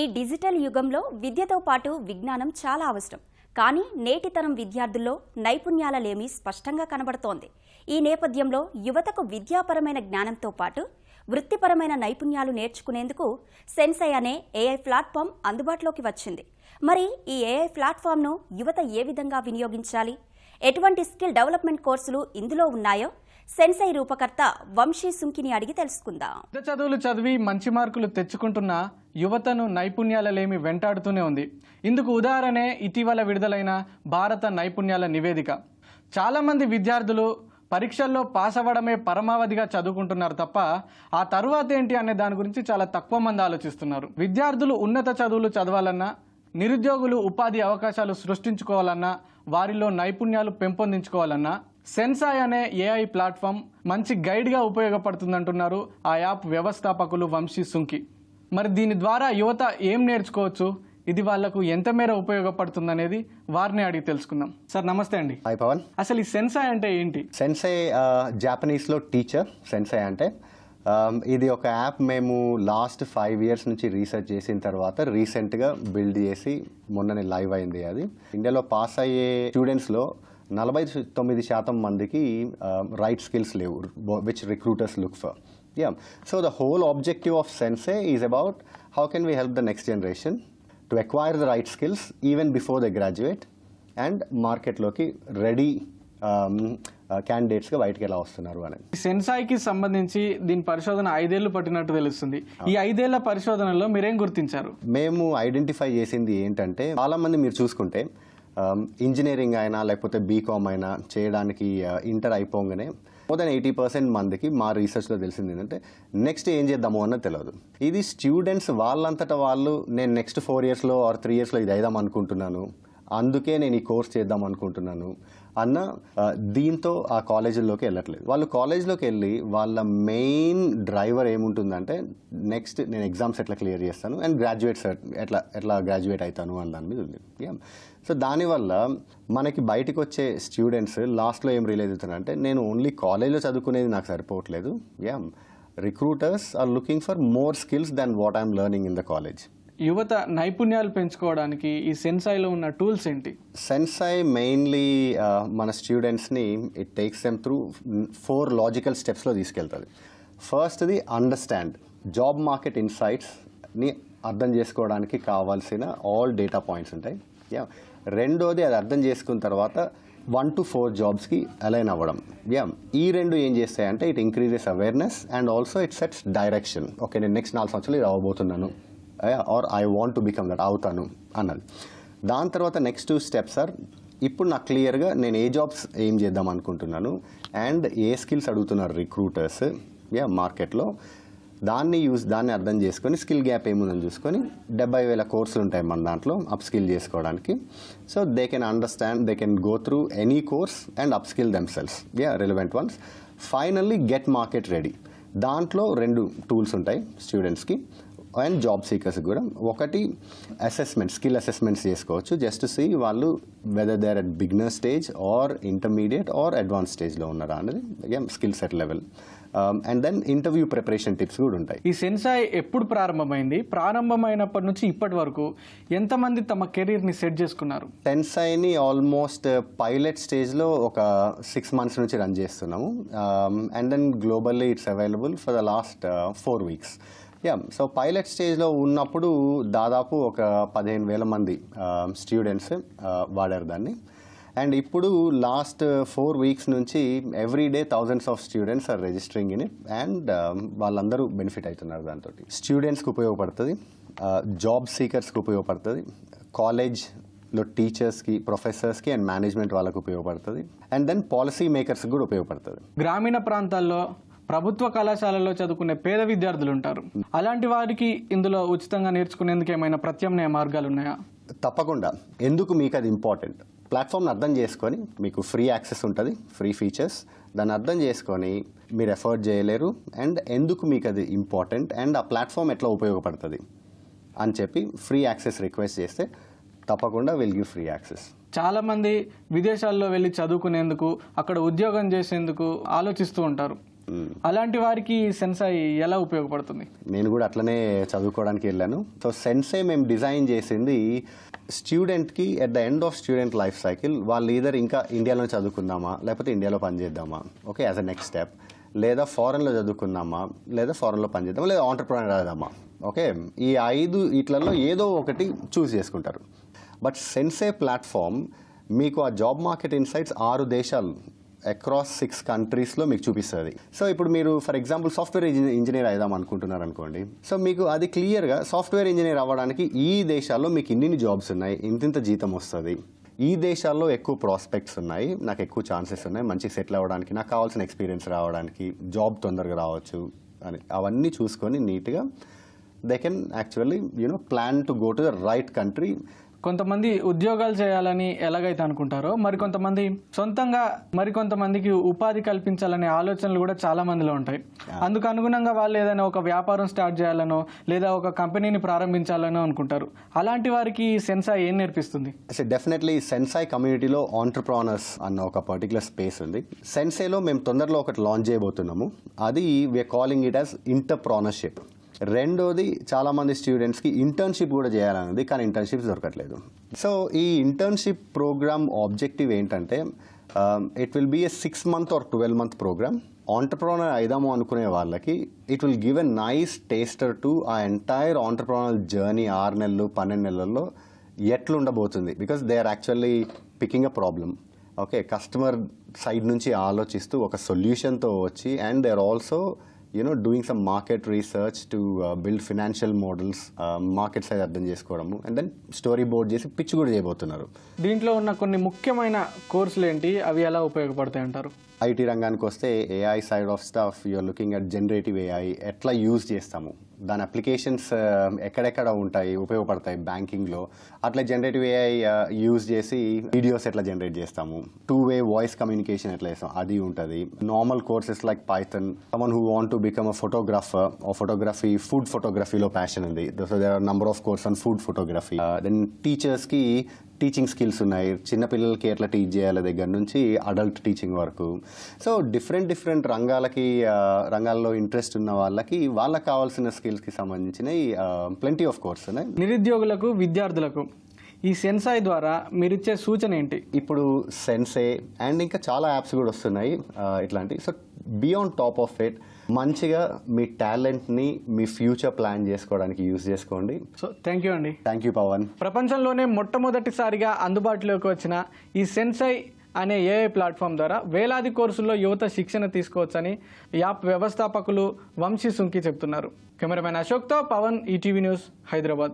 ఈ డిజిటల్ యుగంలో విద్యతో పాటు విజ్ఞానం చాలా అవసరం. కానీ నేటి తరం విద్యార్థుల్లో నైపుణ్యాలలేమీ స్పష్టంగా కనబడుతోంది. ఈ నేపథ్యంలో యువతకు విద్యాపరమైన జ్ఞానంతో పాటు వృత్తిపరమైన నైపుణ్యాలు నేర్చుకునేందుకు సెన్సై అనే ఏఐ ప్లాట్ఫామ్ అందుబాటులోకి వచ్చింది. మరి ఈ ఏఐ ప్లాట్ఫామ్ను యువత ఏ విధంగా వినియోగించాలి? ఎటువంటి స్కిల్ డెవలప్మెంట్ కోర్సులు ఇందులో ఉన్నాయో సెన్సై రూపకర్త వంశీ సుంకిని అడిగి తెలుసుకుందాం. పెద్ద చదువులు చదివి మంచి మార్కులు తెచ్చుకుంటున్న యువతను నైపుణ్యాలలేమి వెంటాడుతూనే ఉంది. ఇందుకు ఉదాహరణే ఇటీవల విడుదలైన భారత నైపుణ్యాల నివేదిక. చాలామంది విద్యార్థులు పరీక్షల్లో పాస్ అవ్వడమే పరమావధిగా చదువుకుంటున్నారు తప్ప ఆ తరువాత ఏంటి అనే దాని గురించి చాలా తక్కువ మంది ఆలోచిస్తున్నారు. విద్యార్థులు ఉన్నత చదువులు చదవాలన్నా నిరుద్యోగులు ఉపాధి అవకాశాలు సృష్టించుకోవాలన్నా వారిలో నైపుణ్యాలు పెంపొందించుకోవాలన్నా సెన్సాయ్ అనే ఏఐ ప్లాట్ఫామ్ మంచి గైడ్గా ఉపయోగపడుతుందంటున్నారు ఆ యాప్ వ్యవస్థాపకులు వంశీ సుంకి. మరి దీని ద్వారా యువత ఏం నేర్చుకోవచ్చు? ఇది వాళ్ళకు ఎంత మేర ఉపయోగపడుతుందనేది వారిని అడిగి తెలుసుకుందాం. సార్ నమస్తే అండి. హాయ్ పవన్. అసలు ఈ సెన్సాయ్ అంటే ఏంటి? సెన్సై జాపనీస్లో టీచర్ సెన్సై అంటే Um, ఇది ఒక యాప్ మేము లాస్ట్ ఫైవ్ ఇయర్స్ నుంచి రీసెర్చ్ చేసిన తర్వాత రీసెంట్గా బిల్డ్ చేసి మొన్ననే లైవ్ అయింది అది. ఇండియాలో పాస్ అయ్యే స్టూడెంట్స్లో నలభై తొమ్మిది శాతం మందికి రైట్ స్కిల్స్ లేవు which recruiters look for yeah so the whole objective of Sensei is about how can we help the next generation to acquire the right skills even before the graduate and మార్కెట్లోకి ready క్యాండిడేట్స్గా బయటకు ఎలా వస్తున్నారు అనేది సెన్సాయ్కి సంబంధించి దీని పరిశోధన ఐదేళ్ళు పట్టినట్టు తెలుస్తుంది. ఈ ఐదేళ్ళ పరిశోధనలో మీరేం గుర్తించారు? మేము ఐడెంటిఫై చేసింది ఏంటంటే చాలా మంది మీరు చూసుకుంటే Um, ఇంజనీరింగ్ అయినా లేకపోతే బీకామ్ అయినా చేయడానికి uh, ఇంటర్ అయిపోగానే మోర్ దెన్ ఎయిటీ పర్సెంట్ మందికి మా రీసెర్చ్లో తెలిసింది ఏంటంటే నెక్స్ట్ ఏం చేద్దాము అన్నది తెలియదు. ఇది స్టూడెంట్స్ వాళ్ళంతటా వాళ్ళు నేను నెక్స్ట్ ఫోర్ ఇయర్స్లో ఆర్ త్రీ ఇయర్స్లో ఇది అయిదాం అనుకుంటున్నాను. అందుకే నేను ఈ కోర్స్ చేద్దాం అనుకుంటున్నాను. అన్న దీంతో ఆ కాలేజీల్లోకి వెళ్ళట్లేదు. వాళ్ళు కాలేజ్లోకి వెళ్ళి వాళ్ళ మెయిన్ డ్రైవర్ ఏముంటుందంటే నెక్స్ట్ నేను ఎగ్జామ్స్ ఎట్లా క్లియర్ చేస్తాను అండ్ గ్రాడ్యుయేట్ ఎట్లా ఎట్లా గ్రాడ్యుయేట్ అవుతాను అని దాని మీద ఉంది. Yeah. సో దానివల్ల మనకి బయటకు వచ్చే స్టూడెంట్స్ లాస్ట్లో ఏం రియలైజ్ అవుతున్నారంటే నేను ఓన్లీ కాలేజ్లో చదువుకునేది నాకు సరిపోవట్లేదు. Yeah recruiters are looking for more skills than what I'm learning in the college యువత నైపుణ్యాలు పెంచుకోవడానికి ఈ సెన్సాయిలో ఉన్న టూల్స్ ఏంటి? సెన్సై మెయిన్లీ మన స్టూడెంట్స్ని it takes them through four logical స్టెప్స్లో తీసుకెళ్తుంది. ఫస్ట్ది అండర్స్టాండ్ జాబ్ మార్కెట్ ఇన్సైట్స్ని అర్థం చేసుకోవడానికి కావాల్సిన ఆల్ డేటా పాయింట్స్ ఉంటాయి. యా రెండోది అది అర్థం చేసుకున్న తర్వాత వన్ టు ఫోర్ జాబ్స్కి అలైన్ అవ్వడం. యా ఈ రెండు ఏం చేస్తాయంటే it increases awareness and also it sets direction okay నేను నెక్స్ట్ నాలుగు సంవత్సరాలు ఇది అవ్వబోతున్నాను. Or I want to become that అవుతాను అన్నది. దాని తర్వాత నెక్స్ట్ స్టెప్ సార్ ఇప్పుడు నాకు క్లియర్గా నేను ఏ జాబ్స్ ఏం చేద్దాం అనుకుంటున్నాను అండ్ ఏ స్కిల్స్ అడుగుతున్నారు రిక్రూటర్స్ యా మార్కెట్లో దాన్ని యూస్ దాన్ని అర్థం చేసుకొని స్కిల్ గ్యాప్ ఏముందని చూసుకొని డెబ్బై వేల కోర్సులు ఉంటాయి మన దాంట్లో అప్ స్కిల్ చేసుకోవడానికి. So they can understand they can go through any course and up skill themselves yeah relevant ones finally get market ready దాంట్లో రెండు టూల్స్ ఉంటాయి స్టూడెంట్స్కి అండ్ జాబ్ సీకర్స్ కూడా. ఒకటి అసెస్మెంట్ స్కిల్ అసెస్మెంట్స్ చేసుకోవచ్చు. జస్ట్ సి వాళ్ళు whether there at beginner stage or intermediate or advance స్టేజ్లో ఉన్నారా అనేది skill set level and then interview preparation tips కూడా ఉంటాయి. ఈ సెన్సాయ్ ఎప్పుడు ప్రారంభమైంది? ప్రారంభమైనప్పటి నుంచి ఇప్పటి వరకు ఎంతమంది తమ కెరీర్ని సెట్ చేసుకున్నారు? టెన్సైని ఆల్మోస్ట్ పైలట్ స్టేజ్లో ఒక సిక్స్ మంత్స్ నుంచి రన్ చేస్తున్నాము. And then globally it's available for the last four weeks yeah so pilot స్టేజ్లో ఉన్నప్పుడు దాదాపు ఒక పదిహేను వేల మంది స్టూడెంట్స్ వాడారు దాన్ని. అండ్ ఇప్పుడు లాస్ట్ ఫోర్ వీక్స్ నుంచి every day thousands of students are registering in it and వాళ్ళందరూ బెనిఫిట్ అవుతున్నారు దాంతో స్టూడెంట్స్కి ఉపయోగపడుతుంది జాబ్ సీకర్స్కి ఉపయోగపడుతుంది కాలేజ్లో టీచర్స్కి ప్రొఫెసర్స్కి అండ్ మేనేజ్మెంట్ వాళ్ళకి ఉపయోగపడుతుంది. అండ్ దెన్ పాలసీ మేకర్స్కి కూడా ఉపయోగపడుతుంది. గ్రామీణ ప్రాంతాల్లో ప్రభుత్వ కళాశాలల్లో చదువుకునే పేద విద్యార్థులు ఉంటారు అలాంటి వారికి ఇందులో ఉచితంగా నేర్చుకునేందుకు ఏమైనా ప్రత్యామ్నాయ మార్గాలు ఉన్నాయా? తప్పకుండా. ఎందుకు మీకు అది ఇంపార్టెంట్ ప్లాట్ఫామ్ని అర్థం చేసుకొని మీకు ఫ్రీ యాక్సెస్ ఉంటుంది ఫ్రీ ఫీచర్స్ దాన్ని అర్థం చేసుకొని మీరు ఎఫర్ట్ చేయలేరు అండ్ ఎందుకు మీకు అది ఇంపార్టెంట్ అండ్ ఆ ప్లాట్ఫామ్ ఎట్లా ఉపయోగపడుతుంది అని చెప్పి ఫ్రీ యాక్సెస్ రిక్వెస్ట్ చేస్తే తప్పకుండా విల్ గివ్ ఫ్రీ యాక్సెస్ చాలా మంది విదేశాల్లో వెళ్ళి చదువుకునేందుకు అక్కడ ఉద్యోగం చేసేందుకు ఆలోచిస్తూ ఉంటారు. అలాంటి వారికి సెన్సాయి ఎలా ఉపయోగపడుతుంది? నేను కూడా అట్లనే చదువుకోవడానికి వెళ్ళాను. సో సెన్సే మేము డిజైన్ చేసింది స్టూడెంట్కి at the end of student life cycle వాళ్ళు ఈధర్ ఇంకా ఇండియాలో చదువుకుందామా లేకపోతే ఇండియాలో పనిచేద్దామా? Okay as a next step. లేదా ఫారెన్లో చదువుకుందామా? లేదా ఫారెన్లో పనిచేద్దామా? లేదా ఆంటర్ప్రినర్ అవుదామా? ఓకే ఈ ఐదు వీటిలలో ఏదో ఒకటి చూస్ చేసుకుంటారు. బట్ సెన్సే ప్లాట్ఫామ్ మీకు ఆ జాబ్ మార్కెట్ ఇన్సైట్స్ ఆరు దేశాలు అక్రాస్ సిక్స్ కంట్రీస్లో మీకు చూపిస్తుంది. సో ఇప్పుడు మీరు ఫర్ ఎగ్జాంపుల్ సాఫ్ట్వేర్ ఇంజనీర్ అయిదాం అనుకుంటున్నారు అనుకోండి. సో మీకు అది క్లియర్గా సాఫ్ట్వేర్ ఇంజనీర్ అవ్వడానికి ఈ దేశాల్లో మీకు ఇన్ని జాబ్స్ ఉన్నాయి? ఇంతింత జీతం వస్తుంది. ఈ దేశాల్లో ఎక్కువ ప్రాస్పెక్ట్స్ ఉన్నాయి. నాకు ఎక్కువ ఛాన్సెస్ ఉన్నాయి. మంచి సెటిల్ అవ్వడానికి నాకు కావాల్సిన ఎక్స్పీరియన్స్ రావడానికి జాబ్ తొందరగా రావచ్చు అని. అవన్నీ చూసుకొని నీట్గా they can actually you know plan to go to the right country కొంతమంది ఉద్యోగాలు చేయాలని ఎలాగైతే అనుకుంటారో మరికొంతమంది సొంతంగా మరికొంతమందికి ఉపాధి కల్పించాలనే ఆలోచనలు కూడా చాలా మందిలో ఉంటాయి. అందుకు అనుగుణంగా వాళ్ళు ఏదైనా ఒక వ్యాపారం స్టార్ట్ చేయాలనో లేదా ఒక కంపెనీని ప్రారంభించాలనో అనుకుంటారు. అలాంటి వారికి సెన్సా ఏం నేర్పిస్తుంది? అసలు డెఫినెట్లీ సెన్సాయ్ కమ్యూనిటీలో ఆంటర్ప్రానర్స్ అన్న ఒక పర్టికులర్ స్పేస్ ఉంది. సెన్సేలో మేము తొందరలో ఒకటి లాంచ్ చేయబోతున్నాము. అది we're calling it as entrepreneurship రెండోది చాలామంది స్టూడెంట్స్కి ఇంటర్న్షిప్ కూడా చేయాలన్నది కానీ ఇంటర్న్షిప్స్ దొరకట్లేదు. సో ఈ ఇంటర్న్షిప్ ప్రోగ్రామ్ ఆబ్జెక్టివ్ ఏంటంటే it will be a six month or twelve month program entrepreneur అయిదాము అనుకునే వాళ్ళకి it will give a nice taster to ఆ ఎంటైర్ ఆంటర్ప్రోనర్ జర్నీ ఆరు నెలలు పన్నెండు నెలల్లో ఎట్లుండబోతుంది? Because they are actually picking a problem okay customer side నుంచి ఆలోచిస్తూ ఒక సొల్యూషన్తో వచ్చి and they are also you know doing some market research to build financial models market size అర్థం చేసుకోవడము అండ్ దెన్ స్టోరీ బోర్డ్ చేసి పిచ్ కూడా చేయబోతున్నారు. దీంట్లో ఉన్న కొన్ని ముఖ్యమైన కోర్సులు ఏంటి? అవి ఎలా ఉపయోగపడతాయి అంటారు? ఐటీ రంగానికి వస్తే AI side of stuff you're looking at generative AI ఎట్లా యూజ్ చేస్తాము? దాని అప్లికేషన్స్ ఎక్కడెక్కడ ఉంటాయి ఉపయోగపడతాయి బ్యాంకింగ్లో. అట్లా జనరేటివ్ ఏఐ యూజ్ చేసి వీడియోస్ ఎట్లా జనరేట్ చేస్తాము? టూ వే వాయిస్ కమ్యూనికేషన్ ఎట్లా చేస్తాం? అది ఉంటుంది. Normal courses like Python someone who want to become a photographer photography food ఫోటోగ్రఫీలో ప్యాషన్ ఉంది. So there are number of course on food photography then టీచర్స్కి టీచింగ్ స్కిల్స్ ఉన్నాయి. చిన్నపిల్లలకి ఎట్లా టీచ్ చేయాలి దగ్గర నుంచి అడల్ట్ టీచింగ్ వరకు. సో డిఫరెంట్ డిఫరెంట్ రంగాలకి రంగాల్లో ఇంట్రెస్ట్ ఉన్న వాళ్ళకి వాళ్ళకి కావాల్సిన స్కిల్స్కి సంబంధించిన ప్లెంటీ ఆఫ్ కోర్స్ ఉన్నాయి. నిరుద్యోగులకు విద్యార్థులకు ఈ సెన్సాయ్ ద్వారా మీరిచ్చే సూచన ఏంటి? ఇప్పుడు సెన్సే అండ్ ఇంకా చాలా యాప్స్ కూడా వస్తున్నాయి ఇట్లాంటి so beyond top of it మంచిగా మీ టాలెంట్ని మీ ఫ్యూచర్ ప్లాన్ చేసుకోవడానికి యూజ్ చేసుకోండి. సో థ్యాంక్ యూ అండి. థ్యాంక్ యూ పవన్ ప్రపంచంలోనే మొట్టమొదటిసారిగా అందుబాటులోకి వచ్చిన ఈ సెన్సై అనే ఏఐ ప్లాట్ఫామ్ ద్వారా వేలాది కోర్సుల్లో యువత శిక్షణ తీసుకోవచ్చని యాప్ వ్యవస్థాపకులు వంశీ సుంకి చెప్తున్నారు. కెమెరామెన్ అశోక్తో పవన్ ఈటీవీ న్యూస్ హైదరాబాద్.